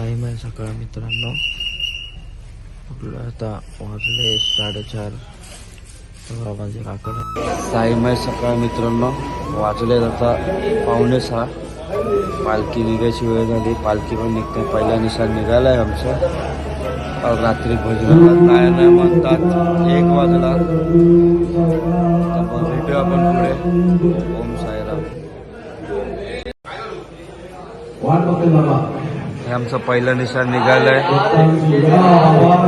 Time आहे सकाळ मित्रांनो आपलं आता वाजले साडेचार सहा वाजे राखड टाईम आहे सकाळ मित्रांनो वाजले आता पावणे सहा पालखी निघायची वेळ झाली पालखी पण निघते पहिला निशाण निघालाय आमचं काल रात्री भजनाला काय नाही म्हणतात एक वाजला भेटूया आपण पुढे ओम साईराम वाट बघेल बाबा हे आमचं पहिलं निशाण निघालंय.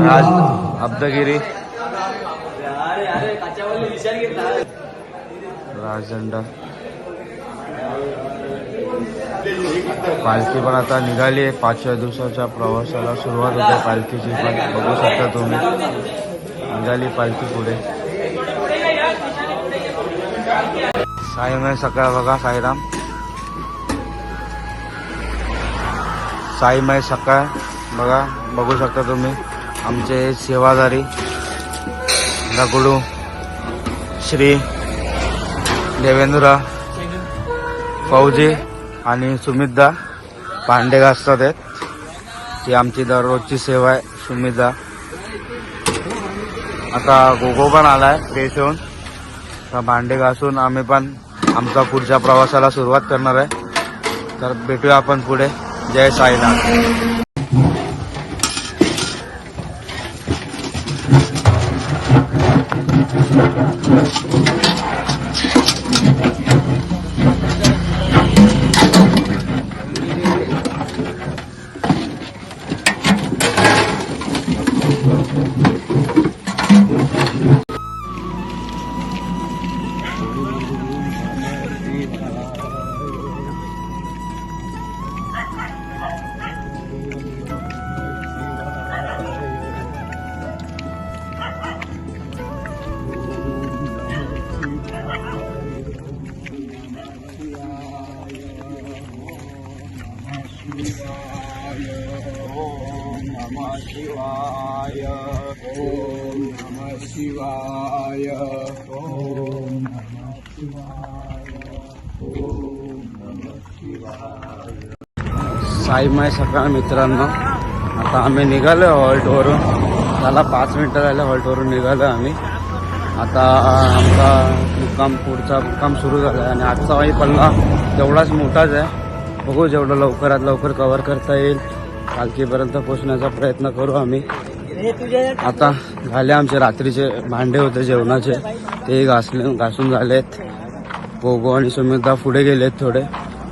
राज अब्दगिरी. राजझंडा पालखी पण आता निघाली आहे. पाचव्या दिवसाच्या प्रवासाला सुरुवात होते. पालखीची पण बघू शकता तुम्ही. निघाली पालखी पुढे. साईमय सकाळ बघा साईराम. साईमय सकाळ. बघा बघू शकता तुम्ही. आमचे सेवादारी. दगडू. श्री. देवेंद्र. फौजी आणि सुमितदा भांडे घासतात आहेत. ती आमची दररोजची सेवा आहे सुमितदा. आता गोगो पण आलाय फ्रेश होऊन. तर भांडे घासून आम्ही पण आमचा पुढच्या प्रवासाला सुरुवात करणार आहे. तर भेटूया आपण पुढे. जय साईनाथ। साईमाय सकाळ मित्रांनो. आता आम्ही निघालो हॉल्टवरून. त्याला पाच मिनटं झालं हॉल्टवरून निघालो आम्ही. आता आमचा मुक्काम पुढचा मुक्काम सुरू झाला आहे आणि आजचा वाई पल्ला तेवढाच मोठाच आहे. बघू जेवढं लवकरात लवकर कव्हर करता येईल. पालखीपर्यंत पोचण्याचा प्रयत्न करू आम्ही. आता झाले आमचे रात्रीचे भांडे होते जेवणाचे. ते घासले घासून झालेत. गोगो आणि सुमितदा पुढे गेलेत थोडे.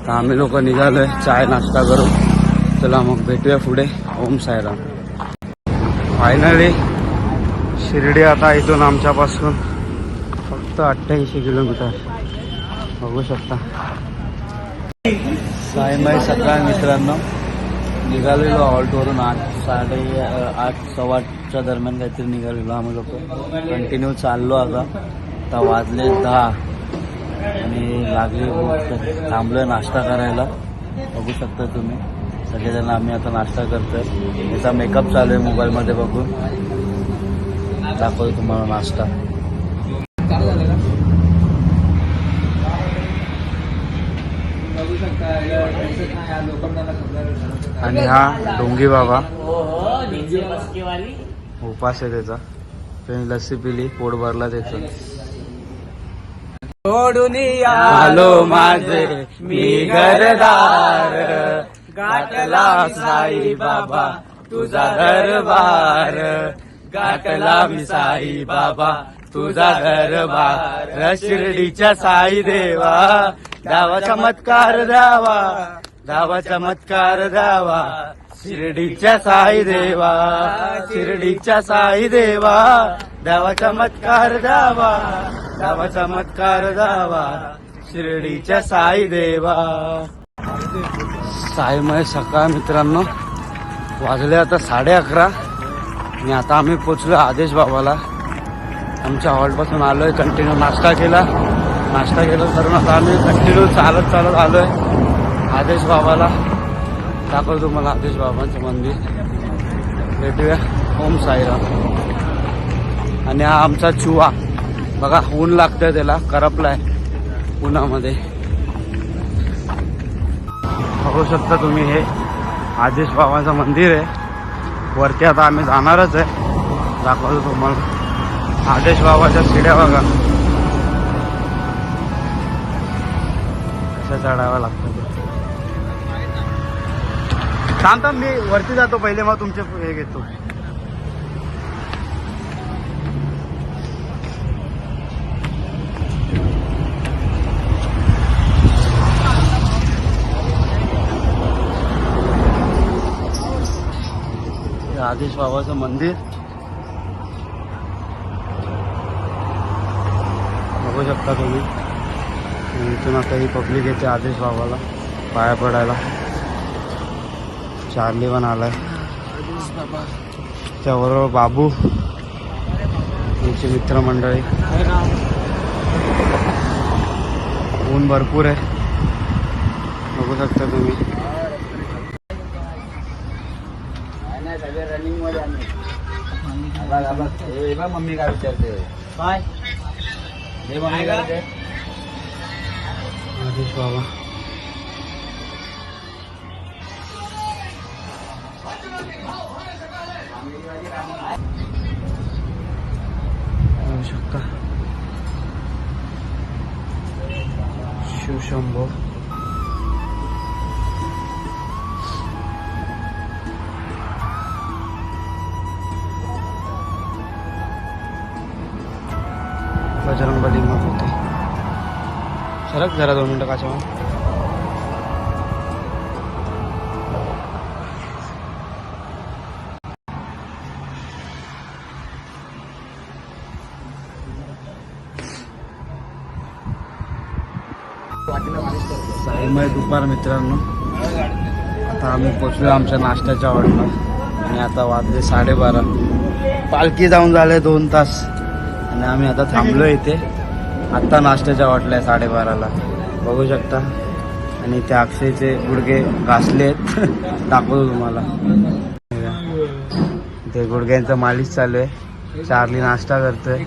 तर आम्ही लोक निघालोय चाय नाश्ता करून. चला मग भेटूया पुढे. ओम साईराम. फायनली शिर्डी आता इथून आमच्यापासून फक्त अठ्ठ्याऐंशी किलोमीटर. बघू शकता. सायमाई सकाळ मित्रांनो. निघालेलो हॉल्टवरून आठ साडे आठ सव्वा आठच्या दरम्यान काहीतरी निघालेलो आम्ही लोक. कंटिन्यू चाललो आता. आता वाजले दहा. आणि लागली भूक थांबलोय नाश्ता करायला. बघू शकता तुम्ही. सगळेजण आम्ही आता नाश्ता करतोय. याचा मेकअप चालू आहे मोबाईलमध्ये बघून. दाखवतो तुम्हाला नाश्ता. आणि हा डोंगी बाबा. उपास आहे त्याचा. त्यांनी लस्सी पिली पोट भरला त्याचं. सोडून आलो माझे मी घरदार. गाठला साई बाबा तुझा दरबार. गाठला मी साई बाबा तुझा दरबार. शिर्डीच्या साई देवा दावा चमत्कार द्यावा. दावा चमत्कार द्यावा. शिर्डीच्या साई देवा शिर्डीच्या साई देवा. दावा चमत्कार द्यावा दावा चमत्कार द्यावा शिर्डीच्या साई देवा. साईमय सकाळ मित्रांनो. वाजले आता साडे अकरा. आणि आता आम्ही पोचलो आदेश बाबाला. आमच्या हॉलपासून आलोय कंटिन्यू नाश्ता केला. नाश्ता केला तर आता आम्ही कंटिन्यू चालत चालत आलोय आदेश बाबाला. दाखवतो तुम्हाला आदेश बाबांचं मंदिर. भेटूया. ओम साईराम. आणि हा आमचा चुवा बघा ऊन लागतंय त्याला करपलाय उन्हामध्ये. बघू शकता तुम्ही हे आदेश बाबाचं मंदिर आहे. वरती आता आम्ही जाणारच आहे. दाखवतो तुम्हाला. आदेश बाबाच्या शिड्या बघा. कशा चढाव्या लागतात. थांब थांब मी वरती जातो पहिले मग तुमचे हे घेतो. नागेश बाबाचं मंदिर. बघू शकता तुम्ही. इथून आता ही पब्लिक येते आदेश बाबाला पाया पडायला. चार्ली पण आलाय. त्याबरोबर बाबू तुमची मित्रमंडळी. ऊन भरपूर आहे. बघू शकता तुम्ही. रनिंगमध्ये मम्मी काय विचारते काय हे मम्मी काय आदेश बाबा बघू शकता शिवशंभो बजरंग बली मग होते. सरक जरा दोन मिनटं काचा साईमय दुपार मित्रांनो. आता आम्ही पोचलो आमच्या नाश्त्याच्या ऑर्डरला आणि आता वाजले साडेबारा. पालखी जाऊन झाले दोन तास. आणि आम्ही आता थांबलो इथे. आत्ता नाश्त्याच्या वाटल्या साडेबाराला. बघू शकता. आणि ते अक्षयचे गुडघे घासलेत दाखवतो तुम्हाला. ते गुडघ्यांचं मालिश चालू आहे. चार्ली नाश्ता करतोय.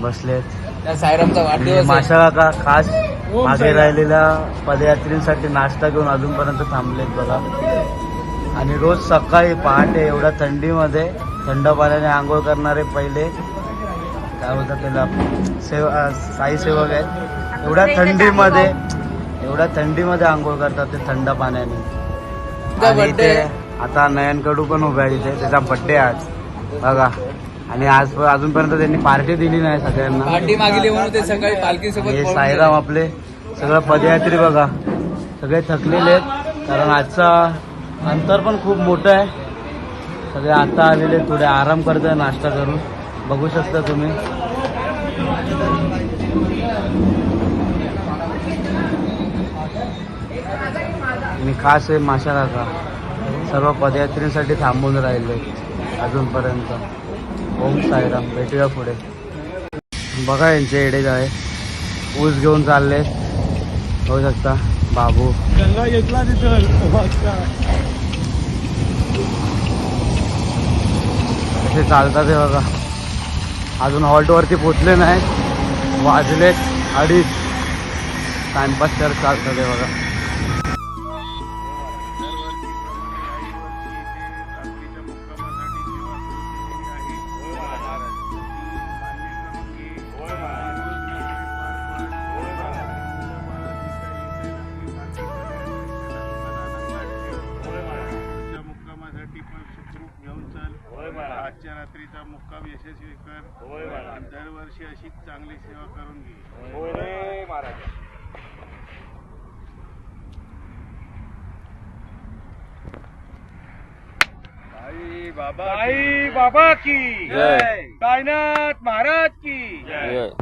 बसलेत सायरामचा आणि माशा काका खास मागे राहिलेल्या पदयात्रींसाठी नाश्ता घेऊन अजूनपर्यंत थांबलेत बघा. आणि रोज सकाळी पहाटे एवढ्या थंडीमध्ये थंड पाण्याने आंघोळ करणारे पहिले काय बोलतात त्याला? सेव साई सेवक आहेत एवढ्या थंडीमध्ये एवढ्या थंडीमध्ये आंघोळ करतात ते थंड पाण्याने. आणि इथे आता नयन कडू पण उभे आहे इथे. त्याचा बड्डे आज. बघा. आणि आज अजूनपर्यंत त्यांनी पार्टी दिली नाही सगळ्यांना. पार्टी मागितली म्हणून ते सकाळी पालखी हे सोबत साईराम आपले. सगळं पदयात्री बघा. सगळे थकलेले आहेत. कारण आजचा अंतर पण खूप मोठं आहे. सगळे आता आलेले थोडे आराम करतोय नाश्ता करून. बघू शकता तुम्ही. आणि खास आहे माशा काका. सर्व पदयात्रींसाठी थांबून राहिले अजूनपर्यंत. ओम साईराम भेटूया पुढे. बघा यांचे एडे आहे ऊस घेऊन चालले. बघू शकता बाबू. कसे चालतात हे बघा. अजून हॉल्टवरती पोचले नाही वाजलेत अडीच. टाइमपास तर चालतं ते बघा. रात्रीचा मुक्काम यशस्वी कर. आणि दरवर्षी अशीच चांगली सेवा करून घे. आई बाबा आई बाबा की. जय. साईनाथ महाराज की.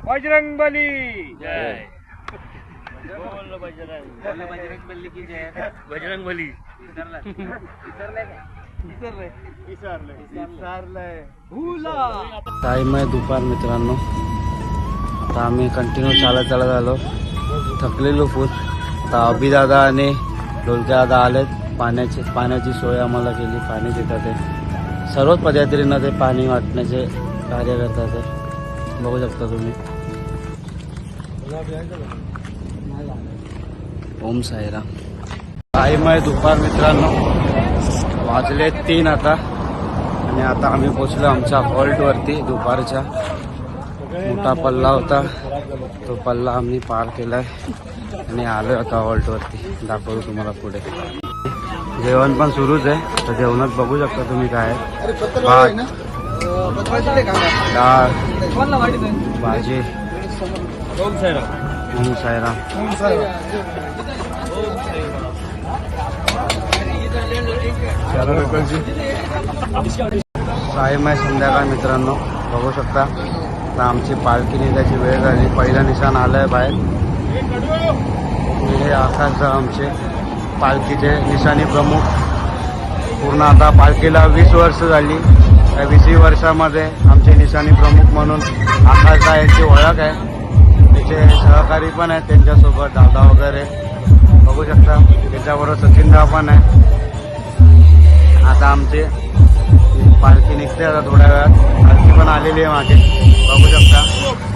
बजरंग. बली जय. बजरंग बली टाईम आहे दुपार मित्रांनो. आता आम्ही कंटिन्यू चालत चालत आलो. थकलेलो फूट आता अभिदादा आणि ढोलक्या दादा आलेत. पाण्याची पाण्याची सोय आम्हाला केली. पाणी देतात ते. सर्वच पदयात्रींना ते पाणी वाटण्याचे कार्य करतात ते. बघू शकता तुम्ही. ओम साईराम. टाईम आहे दुपार मित्रांनो. वाजले तीन आता. आणि आता आम्ही पोचलो आमच्या हॉल्टवरती दुपारच्या. मोठा पल्ला होता. तो पल्ला आम्ही पार केलाय. आणि आलो आता हॉल्टवरती दाखवतो तुम्हाला पुढे. जेवण पण सुरूच आहे. तर जेवणात बघू शकता तुम्ही काय आहे. भात डाळ भाजी. ओम साईराम साईमाय संध्याकाळ मित्रांनो. बघू शकता. आता आमची पालखी निघायची वेळ झाली. पहिलं निशाण आलंय बाहेर. हे आकाश आमचे पालखीचे निशाणी प्रमुख. पूर्ण आता पालखीला वीस वर्ष झाली. त्या वीस वर्षामध्ये आमचे निशाणी प्रमुख म्हणून आकाशदा यांची ओळख आहे. त्याचे सहकारी पण आहेत त्यांच्यासोबत दादा वगैरे. बघू शकता. त्याच्याबरोबर सचिनदा पण आहे. आता आमचे पालखी निघते आता थोड्या वेळात. पालखी पण आलेली आहे मागे. बघू शकता.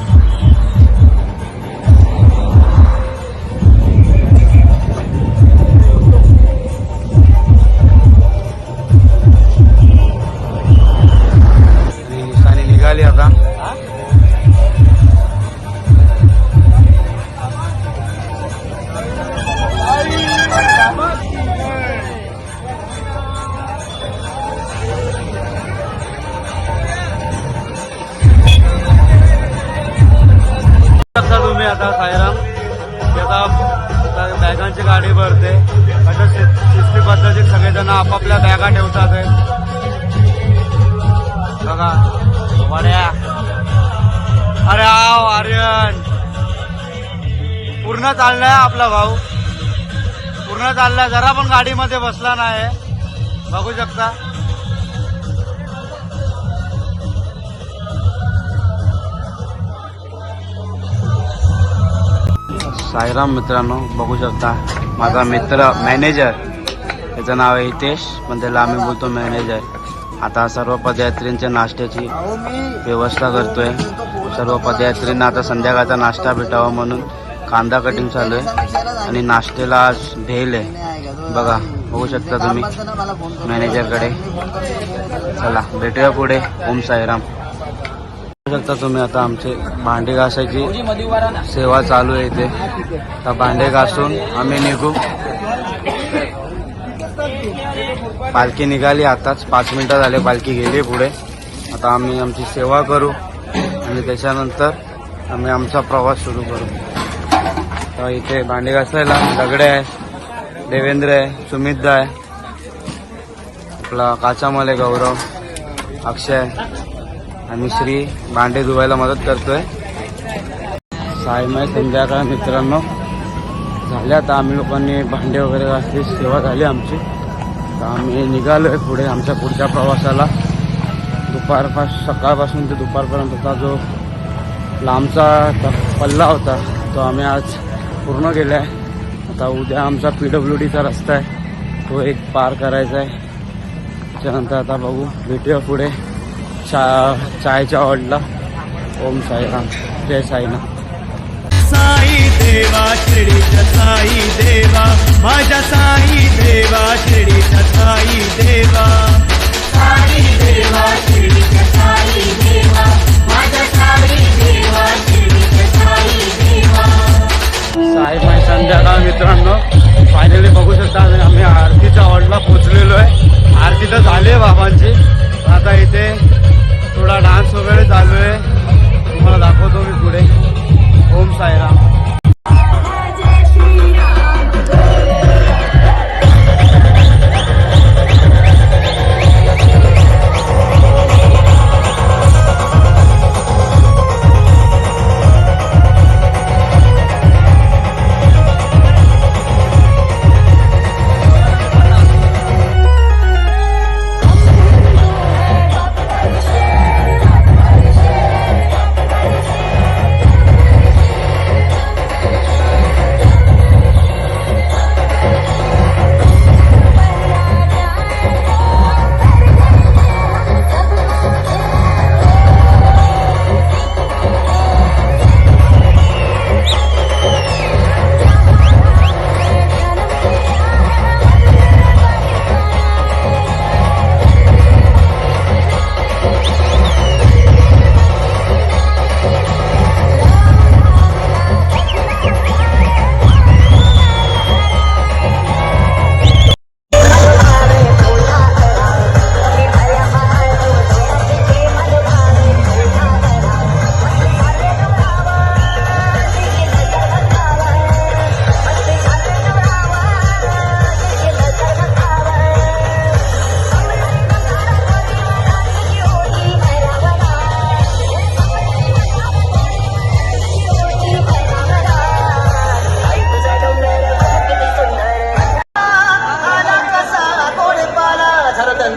पूर्ण चाललाय जरा पण गाडीमध्ये बसला नाही. बघू शकता. साईराम मित्रांनो बघू शकता. माझा मित्र मॅनेजर. त्याचं नाव आहे हितेश पण त्याला आम्ही बोलतो मॅनेजर. आता सर्व पदयात्रींच्या नाश्त्याची व्यवस्था करतोय. सर्व पदयात्रींना आता संध्याकाळचा नाश्ता भेटावा म्हणून. कांदा कटिंग चालू आहे आणि नाश्त्याला आज भेल आहे. बघा बघू शकता तुम्ही. मॅनेजरकडे चला भेटूया पुढे. ओम साईराम. बघू शकता तुम्ही आता आमचे भांडे घासायची सेवा चालू आहे इथे. आता भांडे घासून आम्ही निघू. पालखी निघाली आताच. पाच मिनिटं झाले पालखी गेली पुढे. आता आम्ही आमची सेवा करू आणि त्याच्यानंतर आम्ही आमचा प्रवास सुरू करू. तर इथे भांडे घासायला. दगडे आहे. देवेंद्र आहे. सुमितदा आहे. आपला काचामल आहे गौरव. अक्षय आणि श्री भांडे धुवायला मदत करतोय. सायमय संध्याकाळ मित्रांनो. झाल्या आता आम्ही लोकांनी भांडे वगैरे घासली सेवा झाली आमची. तर आम्ही निघालोय पुढे आमच्या पुढच्या प्रवासाला. दुपारपास सकाळपासून ते दुपारपर्यंतचा जो लांबचा पल्ला होता तो आम्ही आज पूर्ण केला आहे. आता उद्या आमचा पी डब्ल्यू डीचा रस्ता आहे. तो एक पार करायचा आहे. त्याच्यानंतर आता बघू. भेटूया पुढे. चा चायच्या ऑडला ओम साईराम. जय साईनाथ. साई देवा शिर्डीच्या साई देवा. माझ्या साई देवा शिर्डीच्या साई देवा. साई देवा शिर्डीच्या साई देवा. माझा साई देवा शिर्डीच्या साई देवा. साईबाई संध्याकाळ मित्रांनो फायनली बघू शकता आम्ही- आम्ही आरतीच्या हॉलला पोचलेलो आहे. आरती तर झाली आहे बाबांची. आता इथे थोडा डान्स वगैरे चालू आहे. तुम्हाला दाखवतो मी पुढे. ओम साईराम.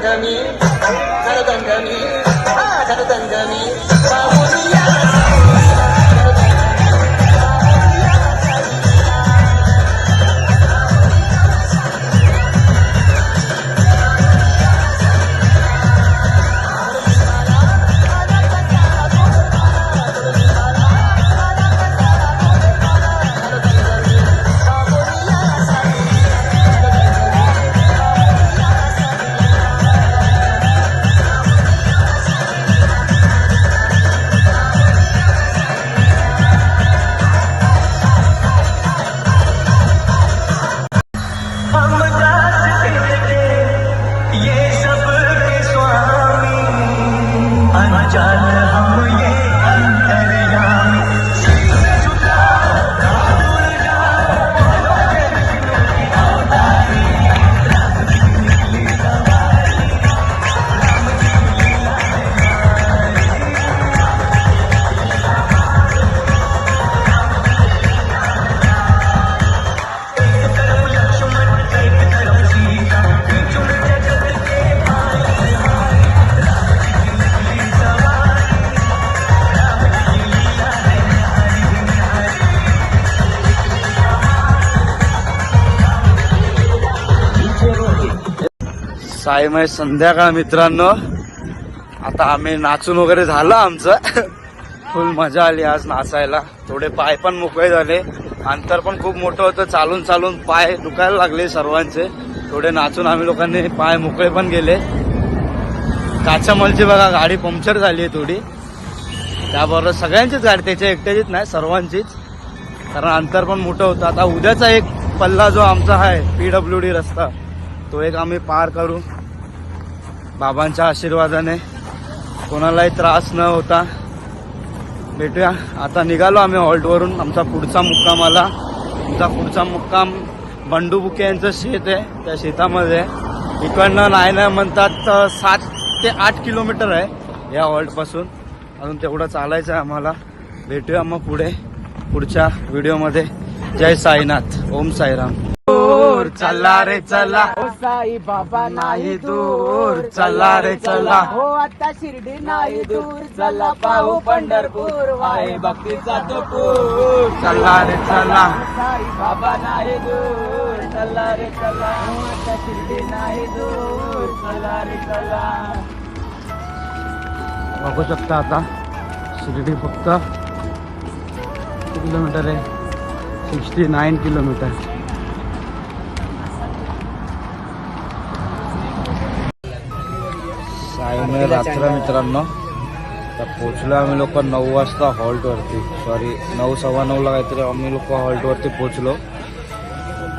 Pandemic. 真。साईमय म्हणजे संध्याकाळ मित्रांनो. आता आम्ही नाचून वगैरे झालं आमचं. फुल मजा आली आज नाचायला. थोडे पाय पण मोकळे झाले. अंतर पण खूप मोठं होतं. चालून चालून पाय दुखायला लागले सर्वांचे. थोडे नाचून आम्ही लोकांनी पाय मोकळे पण गेले काचामलची बघा गाडी पंक्चर झाली आहे थोडी. त्याबरोबर सगळ्यांचीच गाडी त्याच्या एकट्याचीच नाही सर्वांचीच. कारण अंतर पण मोठं होतं. आता उद्याचा एक पल्ला जो आमचा आहे पी डब्ल्यू डी रस्ता तो एक आम्ही पार करू बाबांच्या आशीर्वादाने. कोणालाही त्रास न होता भेटूया. आता निघालो आम्ही हॉल्टवरून. आमचा पुढचा मुक्काम आला. आमचा पुढचा मुक्काम बंडू बुके यांचं शेत आहे. त्या शेतामध्ये. इकडनं नाही नाही म्हणतात तर सात ते आठ किलोमीटर आहे या हॉल्टपासून. अजून तेवढं चालायचं आहे आम्हाला. भेटूया मग पुढे पुढच्या व्हिडिओमध्ये. जय साईनाथ. ओम साईराम. दूर चला रे चला. हो साई बाबा नाही दूर चला रे चला. हो आता शिर्डी नाही दूर चला. पाहू पंढरपूर. आहे भक्तीचा तो पूर. चला रे चला. साई बाबा नाही दूर चला रे चला. हो आता शिर्डी नाही दूर चला रे चला. बघू शकता आता. शिर्डी फक्त किती किलोमीटर आहे? Sixty nine kilometre. सायने रात्र मित्रांनो तर पोचलो आम्ही लोक नऊ वाजता हॉल्टवरती. सॉरी नऊ सव्वा नऊला काहीतरी आम्ही लोक हॉल्टवरती पोचलो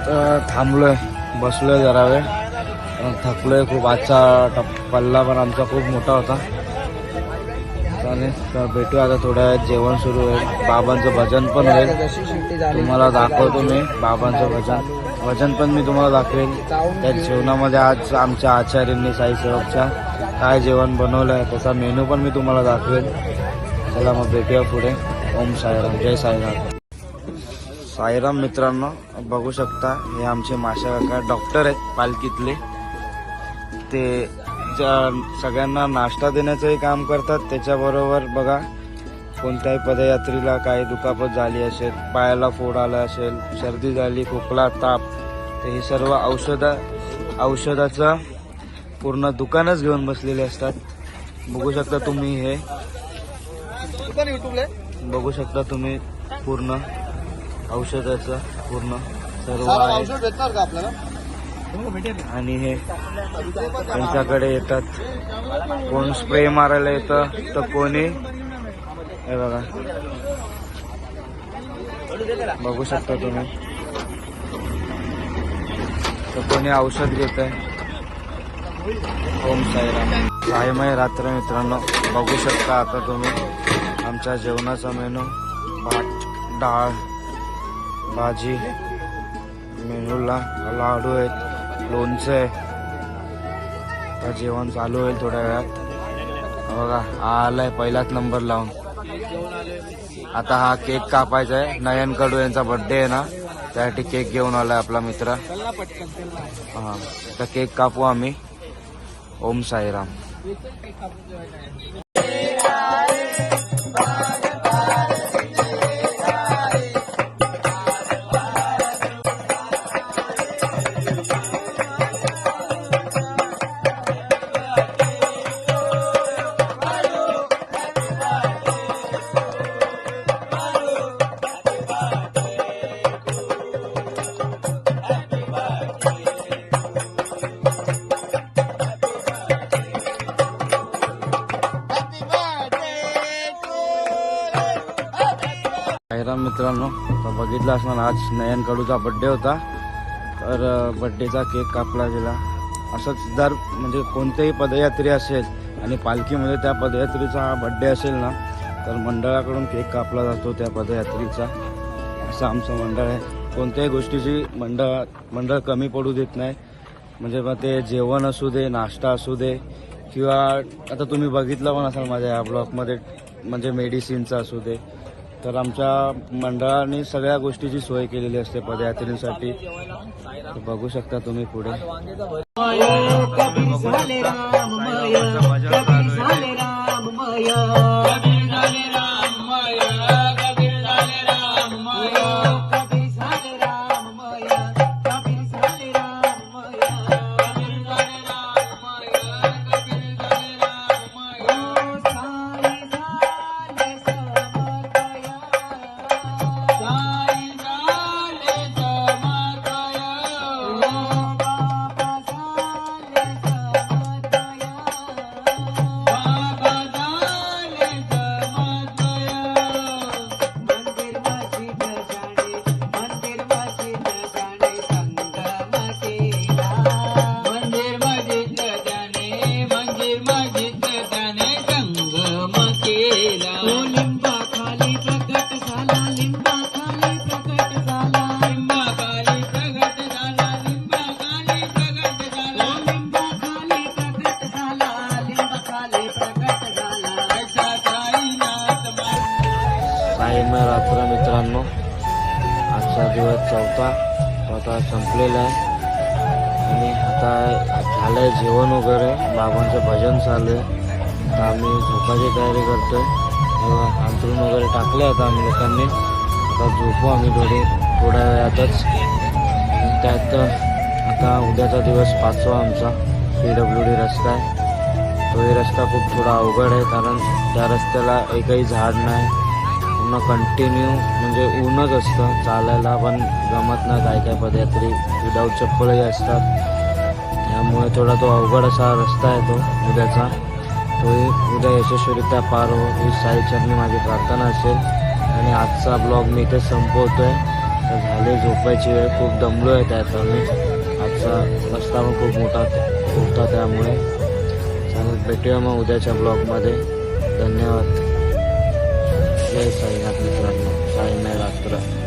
तर थांबलोय बसलोय जरा वेळ. थकलो थकलोय खूप. आजचा टप पल्ला पण आमचा खूप मोठा होता. आणि तर भेटू आता थोड्या वेळात. जेवण सुरू होईल बाबांचं भजन पण होईल तुम्हाला दाखवतो मी बाबांचं भजन. भजन पण मी तुम्हाला दाखवेल. त्या जेवणामध्ये आज आमच्या आचार्यांनी साईसेवकच्या काय जेवण बनवलं आहे त्याचा मेनू पण मी तुम्हाला दाखवेल चला मग भेटूया पुढे. ओम साईराम. जय साईराम साईराम मित्रांनो बघू शकता हे आमचे माशा काका डॉक्टर आहेत पालखीतले. ते ज्या- सगळ्यांना नाश्ता देण्याचंही काम करतात त्याच्याबरोबर बघा कोणत्याही पदयात्रीला काही दुखापत झाली असेल पायाला फोड आला असेल सर्दी झाली खोकला ताप तर हे सर्व औषधं औषधाचं पूर्ण दुकानच घेऊन बसलेले असतात. बघू शकता तुम्ही हे. बघू शकता तुम्ही पूर्ण औषधाचं पूर्ण सर्व आहे. आणि हे त्यांच्याकडे येतात. कोण स्प्रे मारायला येतं तर कोणी हे बघा. बघू शकता तुम्ही. तर कोणी औषध घेत आहे ओम साईराम. साईमय रात्र मित्रांनो. बघू शकता आता तुम्ही आमच्या जेवणाचा मेनू भात डाळ भाजी मेनूला लाडू आहेत लोणचं आहे. आता जेवण चालू होईल थोड्या वेळात. बघा हा आलाय पहिलाच नंबर लावून. आता हा केक कापायचा आहे. नयन कडू यांचा बर्थडे आहे ना? त्यासाठी केक घेऊन आलाय आपला मित्र. हा तर केक कापू आम्ही. ओम साईराम. होता मित्रांनो तर बघितलं असणार आज नयन कडूचा बड्डे होता. तर बड्डेचा केक कापला गेला. असंच दर म्हणजे कोणतेही पदयात्री असेल आणि पालखीमध्ये त्या पदयात्रीचा हा बड्डे असेल ना तर मंडळाकडून केक कापला जातो त्या पदयात्रीचा. असं आमचं मंडळ आहे. कोणत्याही गोष्टीची मंडळ मंडळ कमी पडू देत नाही. म्हणजे मग ते जेवण असू दे नाश्ता असू दे किंवा आता तुम्ही बघितलं पण असाल माझ्या या ब्लॉकमध्ये म्हणजे मेडिसिनचं असू दे तर आमच्या मंडळाने सगळ्या गोष्टीची सोय केलेली असते पदयात्रेसाठी. बघू शकता तुम्ही पुढे. झाले राममय तयारी अंतरून वगैरे टाकले आता आम्ही लोकांनी. आता झोपू आम्ही थोडे थोड्या वेळातच. आणि त्यात आता उद्याचा दिवस पाचवा आमचा. पी डब्ल्यू डी रस्ता आहे. तोही रस्ता खूप थोडा अवघड आहे कारण त्या रस्त्याला एकही झाड नाही. पूर्ण कंटिन्यू म्हणजे ऊनच असतं. चालायला पण जमत नाही काय काय पदयात्री. विदाऊट चप्पलही असतात. त्यामुळे थोडा तो अवघड असा रस्ता आहे तो उद्याचा. तोही उद्या यशस्वीरित्या पार हो. ही साईचरणी माझी प्रार्थना असेल. आणि आजचा ब्लॉग मी इथे संपवतोय. तर झाले झोपायची वेळ. खूप दमलो आहे त्यात मी आजचा रस्ता पण खूप मोठा होता. त्यामुळे. चालेल भेटूया मग उद्याच्या ब्लॉगमध्ये. धन्यवाद. जय साईनाथ मित्रांनो. साईनाथ रात्र.